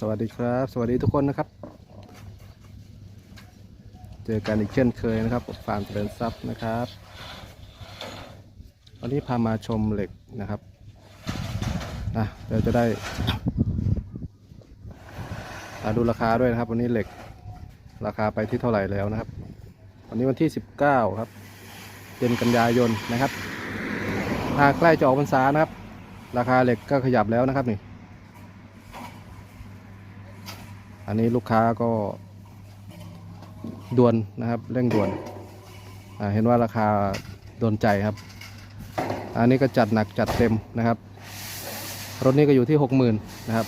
สวัสดีครับ สวัสดีทุกคนนะครับ เจอกันอีกเช่นเคยนะครับฟาร์มเจริญทรัพย์นะครับวันนี้พามาชมเหล็กนะครับนะเดี๋ยวจะได้อะดูราคาด้วยนะครับ วันนี้เหล็กราคาไปที่เท่าไหร่แล้วนะครับ วันนี้วันที่ 19 ครับเดือนกันยายนนะครับถ้าใกล้จะออกพรรษานะครับ ราคาเหล็กก็ขยับแล้วนะครับนี่ อันนี้ลูกค้าก็ด่วนนะครับเร่งด่วนเห็นว่าราคาโดนใจครับ อันนี้ก็จัดหนักจัดเต็มนะครับ รถนี้ก็อยู่ที่หกหมื่นนะครับ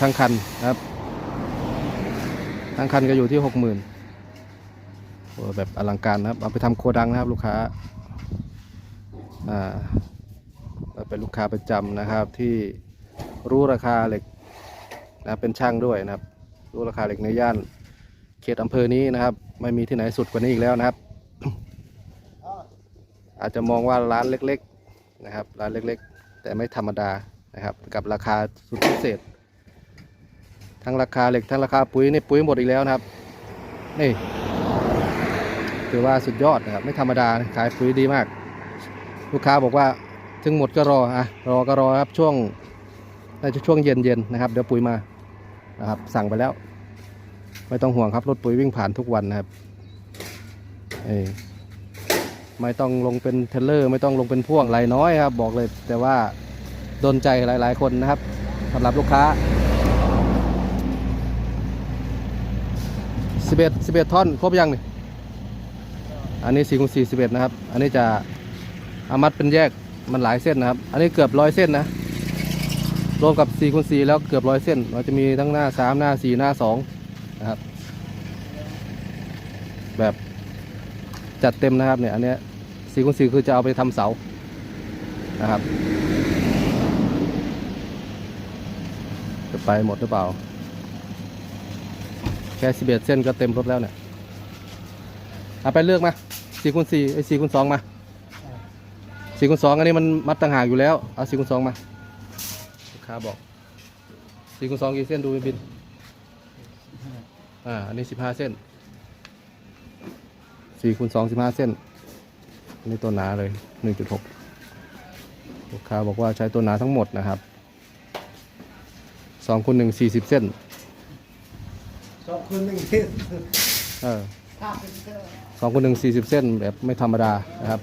ทั้งคันนะครับ ทั้งคันก็อยู่ที่หกหมื่นแบบอลังการนะครับ เอาไปทำโคดังนะครับ ลูกค้าเป็นลูกค้าประจำนะครับที่รู้ราคาเหล็ก นะเป็นช่างด้วยนะครับรู้ราคาเหล็กในย่านเขตอำเภอนี้นะครับ ไม่มีที่ไหนสุดกว่านี้อีกแล้วนะครับ อาจจะมองว่าร้านเล็กๆนะครับ ร้านเล็กๆ แต่ไม่ธรรมดานะครับ กับราคาสุดพิเศษ ทั้งราคาเหล็กทั้งราคาปุ๋ยนี่ปุ๋ยหมดอีกแล้วนะครับ นี่ถือว่าสุดยอดนะครับ ไม่ธรรมดาขายปุ๋ยดีมาก ลูกค้าบอกว่าถึงหมดก็รออะรอก็รอครับช่วงน่าจะช่วงเย็นๆนะครับ เดี๋ยวปุ๋ยมา นะครับ สั่งไปแล้ว ไม่ต้องห่วงครับรถปุ๋ยวิ่งผ่านทุกวันนะครับไม่ต้องลงเป็นเทเลอร์ ไม่ต้องลงเป็นพ่วงไรน้อยครับ บอกเลย แต่ว่าโดนใจหลาย ๆ คนนะครับสำหรับลูกค้า 11 11ท่อนครบยังนี่อันนี้4คูณ4 11 นะครับ อันนี้จะอามัดเป็นแยกมันหลายเส้นนะครับ อันนี้เกือบร้อยเส้นนะ รวมกับ4คูณ4แล้วเกือบร้อยเส้น เราจะมีทั้งหน้า 3 หน้า 4 หน้า2นะครับ แบบจัดเต็มนะครับเนี่ยอันเนี้ย4คูณ4คือจะเอาไปทำเสานะครับ จะไปหมดหรือเปล่า แค่11เส้นก็เต็มรถแล้วเนี่ยเอาไปเลือกมา4คูณ4ไอ้4คูณ2มา4คูณ2อันนี้มันมัดต่างหากอยู่แล้ว เอา4คูณ2มา ค้าบอกสี่คูณสองกี่เส้นดูบินอ่าอันนี้สิบห้าเส้นสี่คูณสองสิบห้าเส้นอันนี้ตัวหนาเลยหนึ่งจุดหกลูกค้าบอกว่าใช้ตัวหนาทั้งหมดนะครับสองคูณหนึ่งสี่สิบเส้นสองคนหนึ่งที่เออสองคูณหนึ่งสี่สิบเส้นแบบไม่ธรรมดานะครับ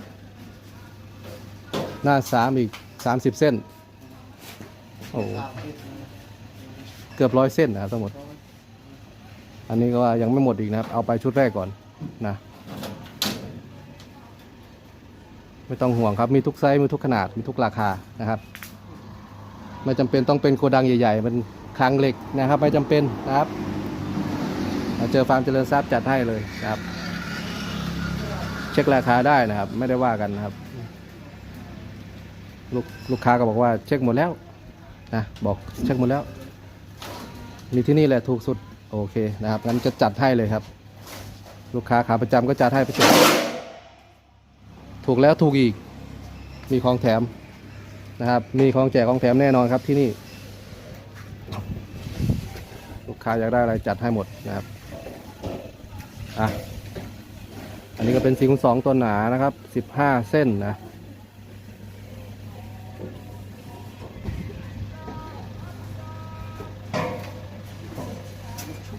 หน้าสามอีกสามสิบเส้น โอ้เกือบร้อยเส้นนะครับทั้งหมด อันนี้ก็ว่ายังไม่หมดอีกนะครับ เอาไปชุดแรกก่อนนะ ไม่ต้องห่วงครับ มีทุกไซส์ มีทุกขนาด มีทุกราคานะครับ ไม่จำเป็นต้องเป็นโกดังใหญ่ ๆ มันคลังเหล็กนะครับ ไม่จำเป็นนะครับ เจอฟาร์มเจริญทรัพย์จัดให้เลยนะครับ เช็คราคาได้นะครับ ไม่ได้ว่ากันนะครับ ลูกลูกค้าก็บอกว่าเช็คหมดแล้ว นะบอกเช็คหมดแล้ว มีที่นี่แหละถูกสุดโอเคนะครับงั้นจะจัดให้เลยครับ ลูกค้าขาประจำก็จัดให้ไปเจอถูกแล้วถูกอีก มีของแถมนะครับ มีของแจกของแถมแน่นอนครับที่นี่ ลูกค้าอยากได้อะไรจัดให้หมดนะครับอะอันนี้ก็เป็นสีคูณสองตัวหนานะครับสิบห้าเส้นนะ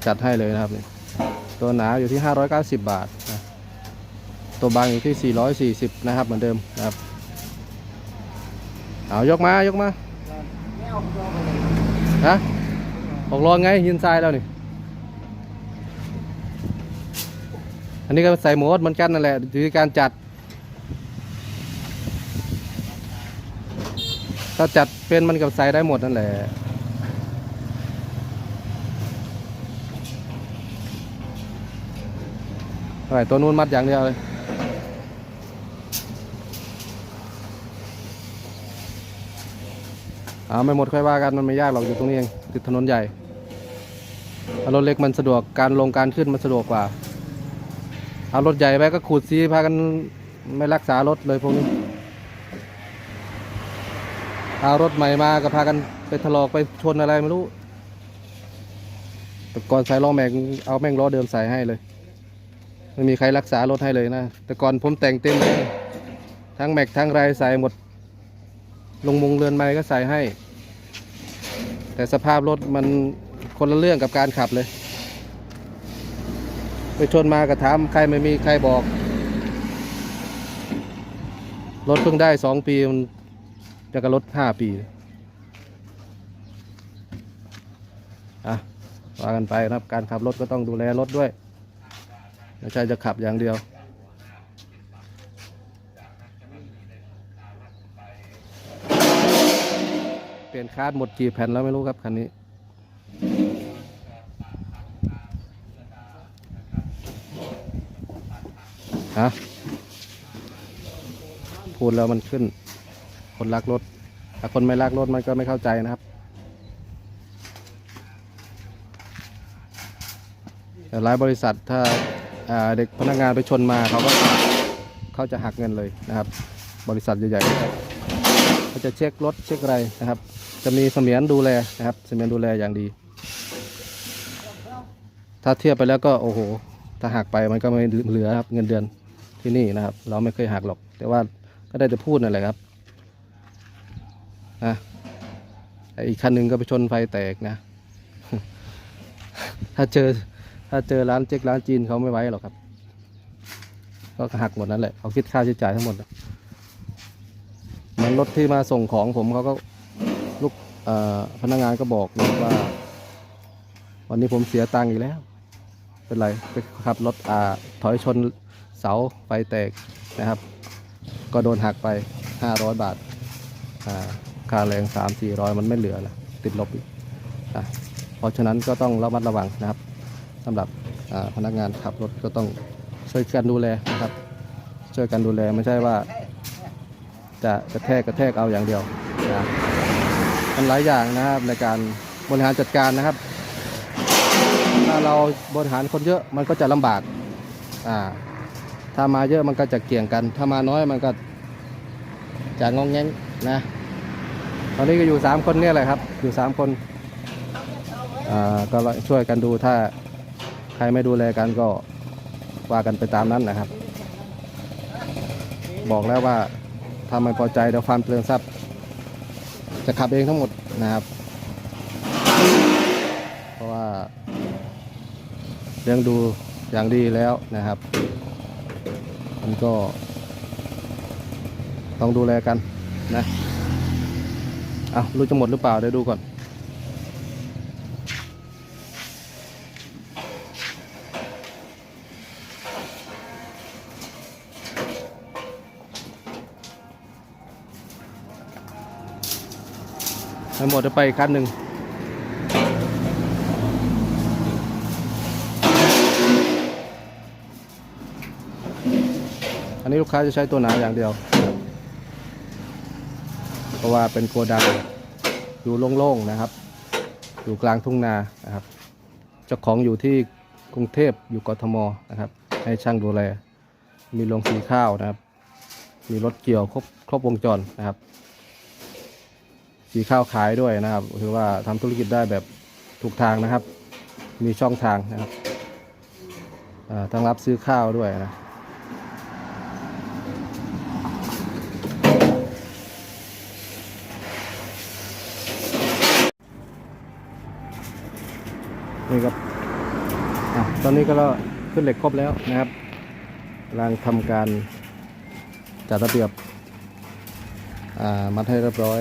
จัดให้เลยนะครับนี่ตัวหนาอยู่ที่ 590 บาทนะตัวบางอยู่ที่ 440 นะครับเหมือนเดิมนะครับ เอายกมายกมาฮะออกรองไงยินทรายแล้วนี่ อันนี้ก็ใส่หมดเหมือนกันนั่นแหละอยู่ที่การจัด ถ้าจัดเป็นมันกับใส่ได้หมดนั่นแหละ เท่าไหร่ ตัวนู้นมัดอย่างเดียวเลยเอาไม่หมดค่อยว่ากันมันไม่ยากหรอกอยู่ตรงนี้เองติดถนนใหญ่รถเล็กมันสะดวกการลงการขึ้นมันสะดวกกว่า เอารถใหญ่ไปก็ขูดซีพากันไม่รักษารถเลยพวกนี้ เอารถใหม่มาก็พากันไปถลอกไปชนอะไรไม่รู้แต่ก่อนใส่ล้อแม็กเอาแม่งล้อเดิมใส่ให้เลย ไม่มีใครรักษารถให้เลยนะ แต่ก่อนผมแต่งเต็มเลยทั้งแม็กทั้งไรใส่หมด ลงมุงเรือนไม้ก็ใส่ให้ แต่สภาพรถมันคนละเรื่องกับการขับเลย ไปชนมากระถามใครไม่มีใครบอก รถเพิ่งได้สองปี มันจะกับรถห้าปีอะว่ากันไปนะครับ การขับรถก็ต้องดูแลรถด้วย ไม่ใช่จะขับอย่างเดียว เปลี่ยนคาดหมดกี่แผ่นแล้วไม่รู้ครับคันนี้ฮะพูดแล้วมันขึ้น คนรักรถถ้าคนไม่รักรถมันก็ไม่เข้าใจนะครับแต่หลายบริษัทถ้า เด็กพนักงานไปชนมาเขาก็เขาจะหักเงินเลยนะครับ บริษัทใหญ่ๆเขาจะเช็ครถเช็คอะไรนะครับ จะมีเสมียนดูแลนะครับเสมียนดูแลอย่างดี ถ้าเทียบไปแล้วก็โอ้โห ถ้าหักไปมันก็ไม่เหลือครับเงินเดือนที่นี่นะครับ เราไม่เคยหักหรอก แต่ว่าก็ได้แต่พูดนั่นแหละครับอะอีกคันหนึ่งก็ไปชนไฟแตกนะ ถ้าเจอ ถ้าเจอร้านเจ๊กร้านจีนเขาไม่ไว้หรอกครับ ก็หักหมดนั่นแหละเขาคิดค่าใช้จ่ายทั้งหมดนะเหมันรถที่มาส่งของผมเขาก็ลูกพนักงานก็บอกนะว่า วันนี้ผมเสียตังค์อีกแล้ว เป็นไรไปขับรถอ่าถอยชนเสาไฟแตกนะครับ ก็โดนหักไป 500 บาทอ่าค่าแรง 3 400 มันไม่เหลือแล้วติดลบอีกอเพราะฉะนั้นก็ต้องระมัดระวังนะครับ สำหรับพนักงานขับรถก็ต้องช่วยกันดูแลนะครับ ช่วยกันดูแลไม่ใช่ว่า จะกระแทกกระแทกเอาอย่างเดียวนะมันหลายอย่างนะครับในการบริหารจัดการนะครับ ถ้าเราบริหารคนเยอะมันก็จะลำบากอ่าถ้ามาเยอะมันก็จะเกี่ยงกัน ถ้ามาน้อยมันก็จะงองแงงนะตอนนี้ก็อยู่สามคนเนี่ยแหละครับ อยู่สามคน อ่า ก็ช่วยกันดูถ้า ใครไม่ดูแลกันก็ว่ากันไปตามนั้นนะครับ บอกแล้วว่าถ้าไม่พอใจเดี๋ยวความเปลืองทรัพย์ จะขับเองทั้งหมดนะครับ เพราะว่าเลี้ยงดูอย่างดีแล้วนะครับมันก็ ต้องดูแลกันนะเอารู้จะหมดหรือเปล่าเดี๋ยวดูก่อน ไม่หมดจะไปอีกคันหนึ่งอันนี้ลูกค้าจะใช้ตัวหนาอย่างเดียว เพราะว่าเป็นโกดังอยู่โล่งๆนะครับ อยู่กลางทุ่งนานะครับ เจ้าของอยู่ที่กรุงเทพอยู่กทมนะครับ ให้ช่างดูแล มีโรงสีข้าวนะครับ มีรถเกี่ยวครบครบวงจรนะครับ สีข้าวขายด้วยนะครับถือว่าทำธุรกิจได้แบบถูกทางนะครับ มีช่องทางนะครับทั้งรับซื้อข้าวด้วยนะนี่ครับอตอนนี้ก็ขึ้นเหล็กครบแล้วนะครับกำลังทำการจัดระเบียบมัดให้เรียบร้อย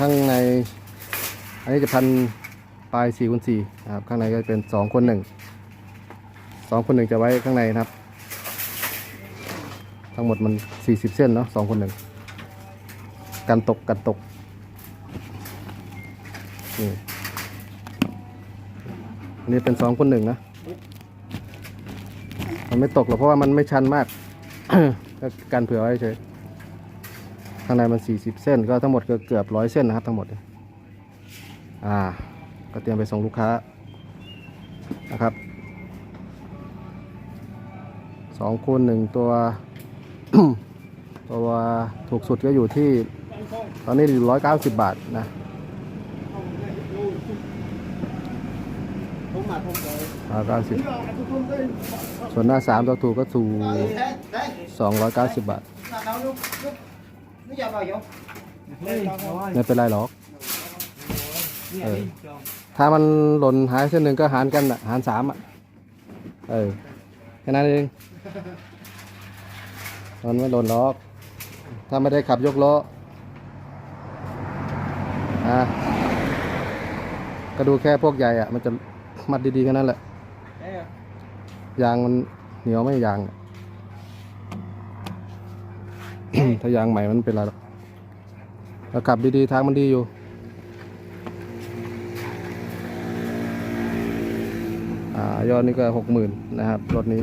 ข้างใน อันนี้จะพันปลาย4คูณ4นะครับ ข้างในก็เป็น2คน1 2คน1จะไว้ข้างในนะครับ ทั้งหมดมัน 40 เส้นเนาะ2คน1กันตกกันตกนี่อันนี้เป็นสองคนหนึ่งนะ มันไม่ตกหรอกเพราะว่ามันไม่ชันมาก ก็กันเผื่อไว้เฉย ข้างในมันสี่สิบเส้น ก็ทั้งหมดก็เกือบร้อยเส้นนะครับทั้งหมด อ่า ก็เตรียมไปส่งลูกค้านะครับสองคูณหนึ่งตัว ตัวถูกสุดก็อยู่ที่ ตอนนี้อยู่ร้อยเก้าสิบบาทนะร้อยเก้าสิบส่วนหน้าสามตัวถูกก็ถูกสองร้อยเก้าสิบบาท ไม่อยากเอาอยู่เฮ้ยไม่เป็นไรหรอก เออ ถ้ามันหล่นหายเส้นหนึ่งก็หารกันอะ หารสามอะ เออ แค่นั้นเอง มันไม่หล่นหรอก ถ้าไม่ได้ขับยกล้อ อะ ก็ดูแค่พวกใหญ่อะ มันจะมัดดีๆแค่นั้นแหละ ยางมันเหนียวไม่ยาง ถ้ายางใหม่มันเป็นไรหรอกเราขับดีๆทางมันดีอยู่ อ่ายอดนี่ก็หกหมื่นนะครับ รถนี้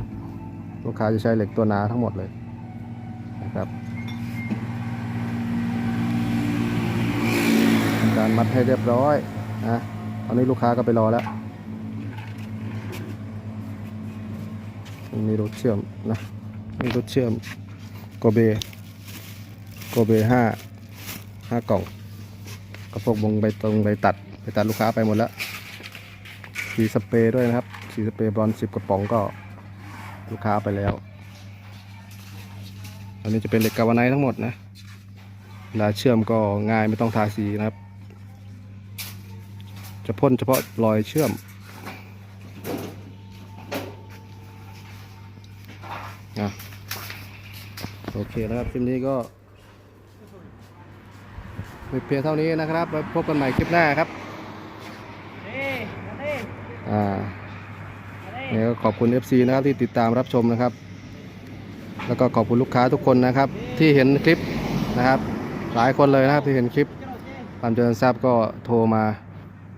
ลูกค้าจะใช้เหล็กตัวหนาทั้งหมดเลยนะครับ การมัดให้เรียบร้อยนะตอนนี้ลูกค้าก็ไปรอแล้วมีรถเชื่อมนะมีรถเชื่อมโกเบ โกเบห้าห้ากล่องกระพวกบงใบตรงใบตัดไปตัดลูกค้าไปหมดแล้วสีสเปรย์ด้วยนะครับสีสเปรย์บอลสิบกระป๋องก็ลูกค้าไปแล้วอันนี้จะเป็นเหล็กกาวไนท์ทั้งหมดนะเวลาเชื่อมก็ง่ายไม่ต้องทาสีนะครับ จะพ่นเฉพาะรอยเชื่อมอะโอเคนะครับคลิปนี้ก็ มีเพียงเท่านี้นะครับไว้พบกันใหม่คลิปหน้าครับอ่าเนี่ยก็ขอบคุณ FC นะครับที่ติดตามรับชมนะครับ แล้วก็ขอบคุณลูกค้าทุกคนนะครับ ที่เห็นคลิปนะครับ หลายคนเลยนะครับที่เห็นคลิปความเจริญทราบก็โทรมา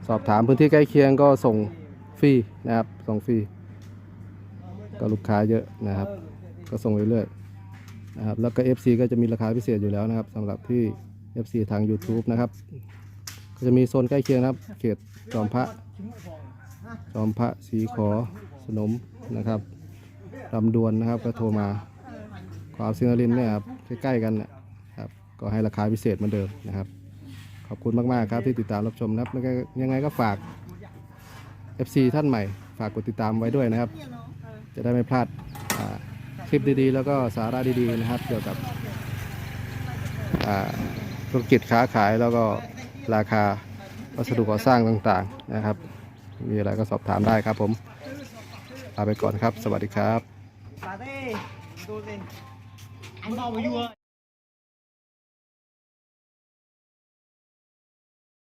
สอบถามพื้นที่ใกล้เคียงก็ส่งฟรีนะครับส่งฟรีก็ลูกค้าเยอะนะครับ ก็ส่งเรื่อยๆนะครับแล้วก็ FC ก็จะมีราคาพิเศษอยู่แล้วนะครับสำหรับที่ FC ทาง YouTube นะครับ ก็จะมีโซนใกล้เคียงนะครับ เขตจอมพระ จอมพระสีขอสนมนะครับลำดวนนะครับก็โทรมาขอเอาซิงเลินเนี่ยครับใกล้ๆกันนะครับก็ให้ราคาพิเศษเหมือนเดิมนะครับ ขอบคุณมากๆครับที่ติดตามรับชมนะครับยังไงก็ฝาก FC ท่านใหม่ ฝากกดติดตามไว้ด้วยนะครับ จะได้ไม่พลาดคลิปดีๆ แล้วก็สาระดีๆนะครับ เกี่ยวกับอ่า ธุรกิจค้าขายแล้วก็ราคาวัสดุก่อสร้างต่างๆนะครับ มีอะไรก็สอบถามได้ครับผมลาไปก่อนครับ สวัสดีครับ